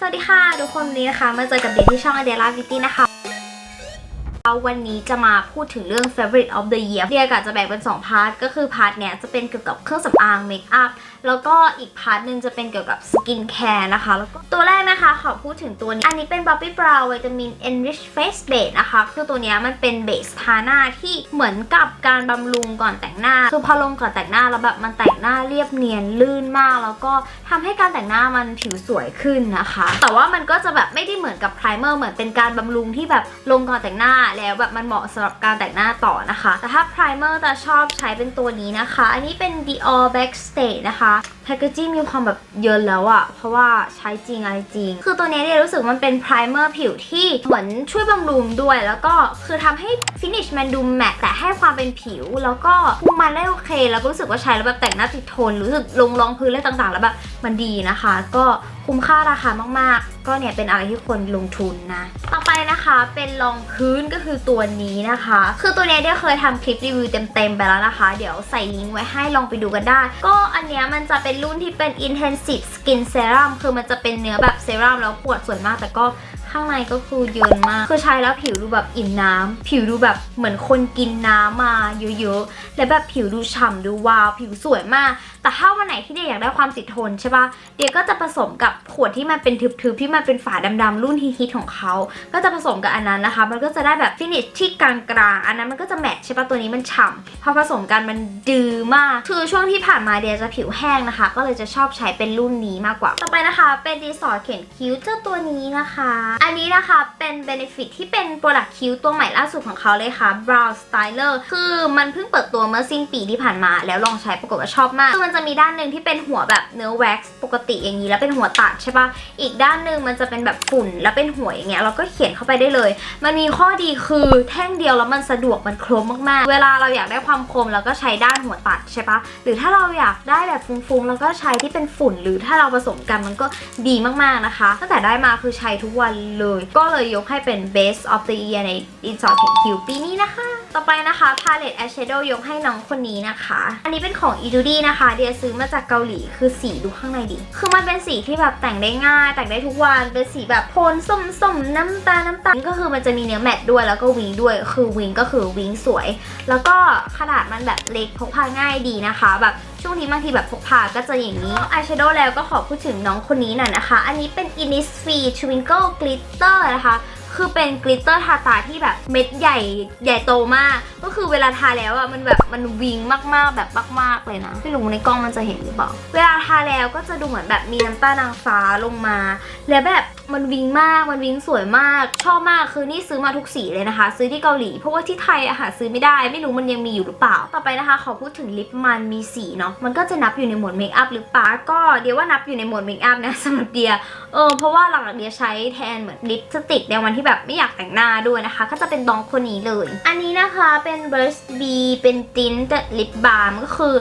สวัสดีค่ะ ทุกคนวันนี้นะคะมาเจอกับเดย์ที่ช่อง Adela Beauty นะคะวันนี้จะมาพูดถึงเรื่อง favorite of the year เดียกะจะแบ่งเป็น 2 พาร์ท ก็คือพาร์ทเนี้ยจะเป็นเกี่ยวกับเครื่องสำอางเมคอัพ แล้วก็อีกพาร์ทหนึ่งจะเป็นเกี่ยวกับสกินแคร์นะคะ แล้วก็ตัวแรกนะคะขอพูดถึงตัวนี้ อันนี้เป็น Bobbi Brown Vitamin Enrich Face Base นะคะ คือตัวนี้มันเป็นเบสทาหน้าที่เหมือนกับการบำรุงก่อนแต่งหน้า คือพอลงก่อนแต่งหน้าแล้วแบบมันแต่งหน้าเรียบเนียนลื่นมาก แล้วก็ทำให้การแต่งหน้ามันผิวสวยขึ้นนะคะ แต่ว่ามันก็จะแบบไม่ได้เหมือนกับไพรเมอร์เหมือนเป็นการบำรุงที่แบบลงก่อนแต่งหน้าแล้วแบบมันเหมาะสำหรับการแต่งหน้าต่อนะคะ แต่ถ้าไพรเมอร์จะชอบใช้เป็นตัวนี้นะคะ อันนี้เป็น Dior Backstage นะคะあ。 แพคเกจิ้งมีความแบบเยินแล้วอะเพราะว่าใช้จริงอะไรจริง คือตัวนี้เนี่ยรู้สึกมันเป็นไพรเมอร์ผิวที่เหมือนช่วยบำรุงด้วย แล้วก็คือทำให้ฟินิชมันดูแมตต์แต่ให้ความเป็นผิว แล้วก็คุมมันได้โอเค แล้วก็รู้สึกว่าใช้แล้วแบบแต่งหน้าติดทน รู้สึกลงรองพื้นอะไรต่างๆ แล้วแบบมันดีนะคะ ก็คุ้มค่าราคามากๆ ก็เนี่ยเป็นอะไรที่ควรลงทุนนะ ต่อไปนะคะเป็นรองพื้นก็คือตัวนี้นะคะ คือตัวเนี้ยเดียเคยทำคลิปรีวิวเต็มๆไปแล้วนะคะ เดี๋ยวใส่ลิงก์ไว้ให้ลองไปดูกันได้ ก็อันเนี้ยมันจะเป็นรุ่นที่เป็น intensive skin serum คือมันจะเป็นเนื้อแบบเซรั่มแล้วปวดสวยมากแต่ก็ข้างในก็คือเยินมาก คือใช้แล้วผิวดูแบบอิ่มน้ำผิวดูแบบเหมือนคนกินน้ำมาเยอะๆ และแบบผิวดูฉ่ำดูวาว ผิวสวยมาก แต่ถ้าวันไหนที่เดียอยากได้ความติดทนใช่ปะเดียก็จะผสมกับขวดที่มันเป็นทึบๆที่มันเป็นฝาดำๆรุ่นฮิตๆของเขาก็จะผสมกับอันนั้นนะคะ มันก็จะได้แบบฟินิชที่กลางๆอันนั้นมันก็จะแมทใช่ปะตัวนี้มันฉ่ำพอผสมกันมันดื้อมากคือช่วงที่ผ่านมาเดียจะผิวแห้งนะคะ ก็เลยจะชอบใช้เป็นรุ่นนี้มากกว่า ต่อไปนะคะเป็นดีสอร์เขียนคิ้วเจ้าตัวนี้นะคะ อันนี้นะคะเป็น Benefit ที่เป็นโปรดักคิ้วตัวใหม่ล่าสุดของเขาเลยค่ะ Brow Styler คือมันเพิ่งเปิดตัวเมื่อสิ้นปีที่ผ่านมา แล้วลองใช้ปรากฏว่าชอบมากคือมันจะมีด้านหนึ่งที่เป็นหัวแบบเนื้อแว็กซ์ปกติอย่างนี้แล้วเป็นหัวตัดใช่ปะอีกด้านหนึ่งมันจะเป็นแบบฝุ่นแล้วเป็นหัวอย่างเงี้ยเราก็เขียนเข้าไปได้เลย มันมีข้อดีคือแท่งเดียวแล้วมันสะดวกมันคมมากๆ เวลาเราอยากได้ความคมเราก็ใช้ด้านหัวตัดใช่ปะหรือถ้าเราอยากได้แบบฟุ้งๆเราก็ใช้ที่เป็นฝุ่น หรือถ้าเราผสมกันมันก็ดีมากๆนะคะตั้งแต่ได้มาคือใช้ทุกวันเลย ก็เลยยกให้เป็น best of the year ใน i n s o r t คิวปีนี้นะคะ ต่อไปนะคะ palette eyeshadow ยกให้น้องคนนี้นะคะ อันนี้เป็นของ e d u d y นะคะ เดียซื้อมาจากเกาหลีคือสีดูข้างในดิคือมันเป็นสีที่แบบแต่งได้ง่าย แต่งได้ทุกวันเป็นสีแบบโทนส้มๆน้ำตาลน้ำตาลก็คือมันจะมีเนื้อแมตด้วยแล้วก็วิงด้วยคือวิงก็คือวิงสวย แล้วก็ขนาดมันแบบเล็กพกพาง่ายดีนะคะ แบบช่วงนี้บางทีแบบพกพาก็จะอย่างนี้อายแชโดว์แล้วก็ขอพูดถึงน้องคนนี้หน่อยนะคะ อันนี้เป็น Innisfree Twinkle Glitter นะคะ คือเป็นกลิตเตอร์ทาตาที่แบบเม็ดใหญ่ใหญ่โตมาก ก็คือเวลาทาแล้วอะมันแบบมันวิงมากๆแบบมากๆเลยนะไม่รู้ในกล้องมันจะเห็นหรือเปล่า เวลาทาแล้วก็จะดูเหมือนแบบมีน้ำตาลนางฟ้าลงมา แล้วแบบ มันวิงมาก มันวิงสวยมาก ชอบมาก คือนี่ซื้อมาทุกสีเลยนะคะ ซื้อที่เกาหลี เพราะว่าที่ไทยอะหาซื้อไม่ได้ ไม่รู้มันยังมีอยู่หรือเปล่า ต่อไปนะคะ ขอพูดถึงลิปมันมีสีเนาะ มันก็จะนับอยู่ในหมวดเมคอัพหรือเปล่า ก็เดี๋ยวว่านับอยู่ในหมวดเมคอัพนะสำหรับเดีย เออ เพราะว่าหลังๆเดียใช้แทนเหมือนลิปสติกในวันที่แบบไม่อยากแต่งหน้าด้วยนะคะ ก็จะเป็นดองคนนี้เลย อันนี้นะคะเป็น Burst B เป็นตินแต่ลิปบาล์มก็คือ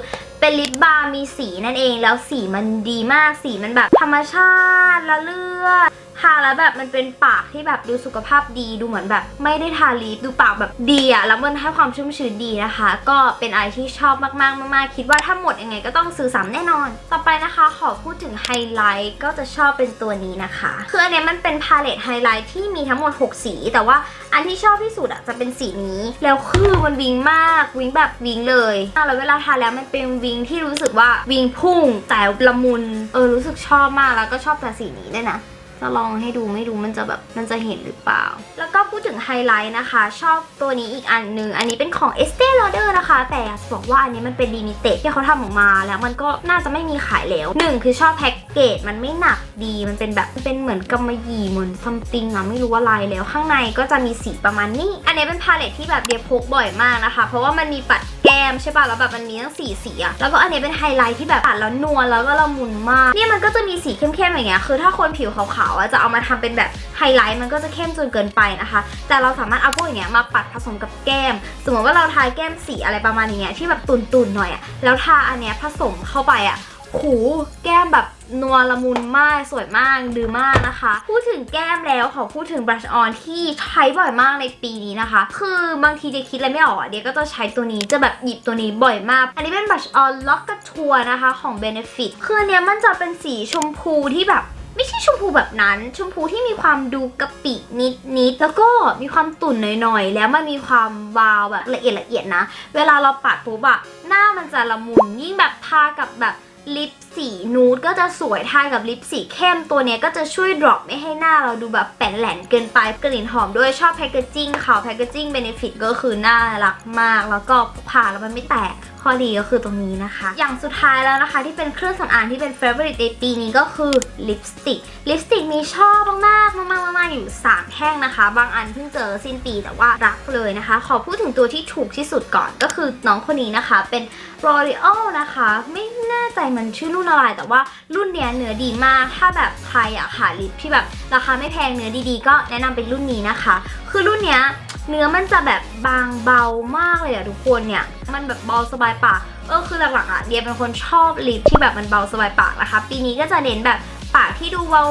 เป็นลิปบาล์มีสีนั่นเอง แล้วสีมันดีมากสีมันแบบธรรมชาติละเลือดทาแล้วแบบมันเป็นปากที่แบบดูสุขภาพดีดูเหมือนแบบ ไม่ได้ทาลิปดูปากแบบดีอะแล้วมันให้ความชุ่มชื้นดีนะคะ ก็เป็นอะไรที่ชอบมากๆมากๆคิดว่าถ้าหมดยังไงก็ต้องซื้อซ้ำแน่นอน ต่อไปนะคะขอพูดถึงไฮไลท์ก็จะชอบเป็นตัวนี้นะคะ คืออันนี้มันเป็นพาเลตไฮไลท์ที่มีทั้งหมด 6 สี แต่ว่าอันที่ชอบที่สุดอะจะเป็นสีนี้ แล้วคือมันวิงมากวิงแบบวิงเลยแล้วเวลาทาแล้วมันเป็นวิงที่รู้สึกว่าวิงพุ่งแต่ละมุนเออรู้สึกชอบมากแล้วก็ชอบแต่สีนี้ด้วยนะจะลองให้ดูไม่รู้มันจะแบบมันจะเห็นหรือเปล่า แล้วก็พูดถึงไฮไลท์นะคะ ชอบตัวนี้อีกอันหนึ่งอันนี้เป็นของ Estee Lauder นะคะ แต่บอกว่าอันนี้มันเป็นลิมิเต็ดที่เขาทำออกมาแล้วมันก็น่าจะไม่มีขายแล้วหนึ่งคือชอบแพ็กเกจมันไม่หนักดีมันเป็นแบบเป็นเหมือนกำมะหยี่เหมือนซัมติงอะไม่รู้ว่าลายแล้ว ข้างในก็จะมีสีประมาณนี้ อันนี้เป็นพาเลตที่แบบเดียพกบ่อยมากนะคะ เพราะว่ามันมีปัด ก้มใช่ป่ะแล้วแบบมันมีทั้งสีสีอะแล้วก็อันนี้เป็นไฮไลท์ที่แบบปัดแล้วนวลแล้วก็ละมุนมากเนี่ยมันก็จะมีสีเข้มๆอย่างเงี้ยคือถ้าคนผิวขาวๆอะจะเอามาทำเป็นแบบไฮไลท์มันก็จะเข้มจนเกินไปนะคะ แต่เราสามารถเอาพวกอย่างเงี้ยมาปัดผสมกับแก้ม สมมติว่าเราทาแก้มสีอะไรประมาณอย่างเงี้ยที่แบบตุนๆหน่อยอะแล้วทาอันเนี้ยผสมเข้าไปอะ หูแก้มแบบนัวละมุนมากสวยมากดือมากนะคะ พูดถึงแก้มแล้วขอพูดถึงบลัชออนที่ใช้บ่อยมากในปีนี้นะคะ คือบางทีเดียคิดอะไรไม่ออกเดียก็จะใช้ตัวนี้จะแบบหยิบตัวนี้บ่อยมาก อันนี้เป็นบลัชออนล็อกกระทัวนะคะของ Benefit คือเนี้ยมันจะเป็นสีชมพูที่แบบไม่ใช่ชมพูแบบนั้น ชมพูที่มีความดูกะปินิดนิดๆแล้วก็มีความตุ่นหน่อยๆ แล้วมันมีความวาวแบบละเอียดละเอียดนะ เวลาเราปัดปุ๊บอะหน้ามันจะละมุนยิ่งแบบทากับแบบ ลิปสีนูดก็จะสวยทากับลิปสีเข้มตัวเนี้ยก็จะช่วยดรอปไม่ให้หน้าเราดูแบบแป่นแหลนเกินไปกลิ่นหอมด้วยชอบแพคเกจจิ้งเขาแพคเกจจิ้งเบนฟิตก็คือน่ารักมาก แล้วก็ผ่าแล้วมันไม่แตก ข้อดีก็คือตรงนี้นะคะ อย่างสุดท้ายแล้วนะคะ ที่เป็นเครื่องสำอางที่เป็น favorite ในปีนี้ก็คือลิปสติก ลิปสติกนี้ชอบมากๆมากๆมากๆอยู่ 3 แท่งนะคะ บางอันเพิ่งเจอสิ้นปีแต่ว่ารักเลยนะคะ ขอพูดถึงตัวที่ถูกที่สุดก่อนก็คือน้องคนนี้นะคะเป็น L'Oreal นะคะ ไม่แน่ใจมันชื่อรุ่นอะไรแต่ว่ารุ่นเนี้ยเนื้อดีมาก ถ้าแบบใครอยากหาลิปที่แบบราคาไม่แพงเนื้อดีๆ ก็แนะนำเป็นรุ่นนี้นะคะ คือรุ่นเนี้ยเนื้อมันจะแบบบางเบามากเลยอะทุกคนเนี่ย มันแบบเบาสบายปากเออคือหลักๆอะเดียเป็นคนชอบลิปที่แบบมันเบาสบายปากนะคะ ปีนี้ก็จะเน้นแบบปากที่ดูวา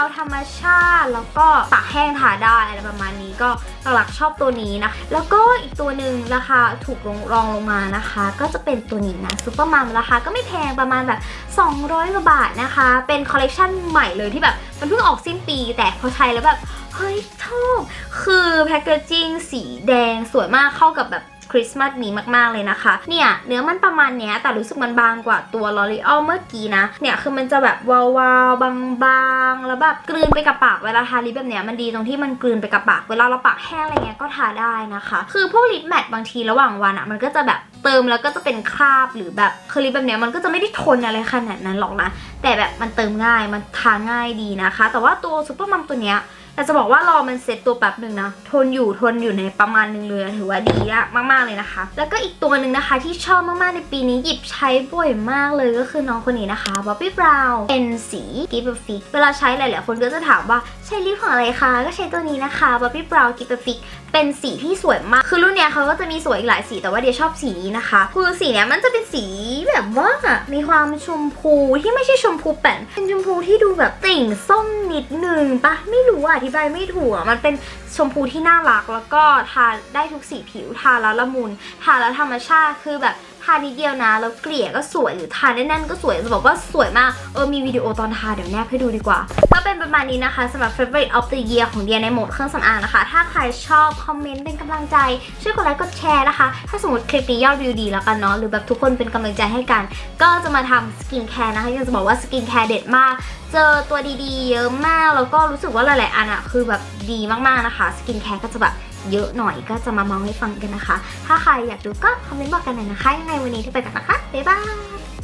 วๆธรรมชาติ แล้วก็ปากแห้งทาได้อะไรประมาณนี้ก็หลักๆชอบตัวนี้นะ แล้วก็อีกตัวหนึ่งราคาถูกลงรองลงมานะคะ ก็จะเป็นตัวนี้นะซูเปอร์มัมราคาก็ไม่แพงประมาณแบบ 200กว่าบาทนะคะ เป็นคอลเลกชันใหม่เลยที่แบบมันเพิ่งออกสิ้นปีแต่พอใช้แล้วแบบเฮ้ยชอบคือแพคเกจจิ้งสีแดงสวยมากเข้ากับแบบ ริสต์มาสนี้มากๆเลยนะคะ เนี่ยเนื้อมันประมาณเนี้ยแต่รู้สึกมันบางกว่าตัว L'Oreal เมื่อกี้นะ เนี่ยคือมันจะแบบวาวๆบางๆ แล้วแบบกลืนไปกับปากเวลาทาลิปแบบเนี้ยมันดีตรงที่มันกลืนไปกับปากเวลาเราปากแห้งอะไรเงี้ยก็ทาได้นะคะ คือพวกลิปแมทบางทีระหว่างวันอะมันก็จะแบบเติมแล้วก็จะเป็นคราบหรือแบบคือลิปแบบเนี้ยมันก็จะไม่ได้ทนอะไรขนาดนั้นหรอกนะแต่แบบมันเติมง่ายมันทาง่ายดีนะคะ แต่ว่าตัวซูเปอร์มัมตัวเนี้ย แต่จะบอกว่ารอมันเซ็ตตัวแป๊บหนึ่งนะทนอยู่ทนอยู่ในประมาณหนึงเลยถือว่าดีละมากๆเลยนะคะ แล้วก็อีกตัวหนึ่งนะคะที่ชอบมากๆในปีนี้หยิบใช้บ่อยมากเลยก็คือน้องคนนี้นะคะบ๊อบบี้บราวน์เป็นสีกิฟต์ฟิกเวลาใช้หลายๆคนก็จะถามว่าใช้ลิปของอะไรคะก็ใช้ตัวนี้นะคะบ๊อบบี้บราวน์กิฟต์ฟิก เป็นสีที่สวยมาก คือรุ่นเนี้ยเขาก็จะมีสวยอีกหลายสีแต่ว่าเดียชอบสีนี้นะคะ คือสีเนี้ยมันจะเป็นสีแบบว่ามีความชมพูที่ไม่ใช่ชมพูแป่นเป็นชมพูที่ดูแบบติ่งส้มนิดนึงปะไม่รู้อธิบายไม่ถูกอะมันเป็นชมพูที่น่ารักแล้วก็ทาได้ทุกสีผิวทาแล้วละมุนทาแล้วธรรมชาติคือแบบ ทานิดเดียวนะ แล้วเกลี่ยก็สวยหรือทาแน่นๆก็สวยจะบอกว่าสวยมาก เออมีวิดีโอตอนทาเดี๋ยวแนบให้ดูดีกว่า ก็เป็นประมาณนี้นะคะสำหรับ favorite of the year ของเดียในโหมดเครื่องสำอางนะคะ ถ้าใครชอบคอมเมนต์เป็นกำลังใจ ช่วยกดไลค์กดแชร์นะคะ ถ้าสมมติคลิปนี้ยอดวิวดีแล้วกันเนาะหรือแบบทุกคนเป็นกำลังใจให้กัน ก็จะมาทำสกินแคร์นะคะอยากจะบอกว่าสกินแคร์เด็ดมากเจอตัวดีๆ เยอะมากแล้วก็รู้สึกว่าหลายๆอันอะคือแบบดีมากๆนะคะสกินแคร์ก็จะแบบเยอะหน่อยก็จะมาเมาให้ฟังกันนะคะ ถ้าใครอยากดูก็คอมเมนต์บอกกันหน่อยนะคะ ยังไงวันนี้ที่ไปกันนะคะ บ๊ายบาย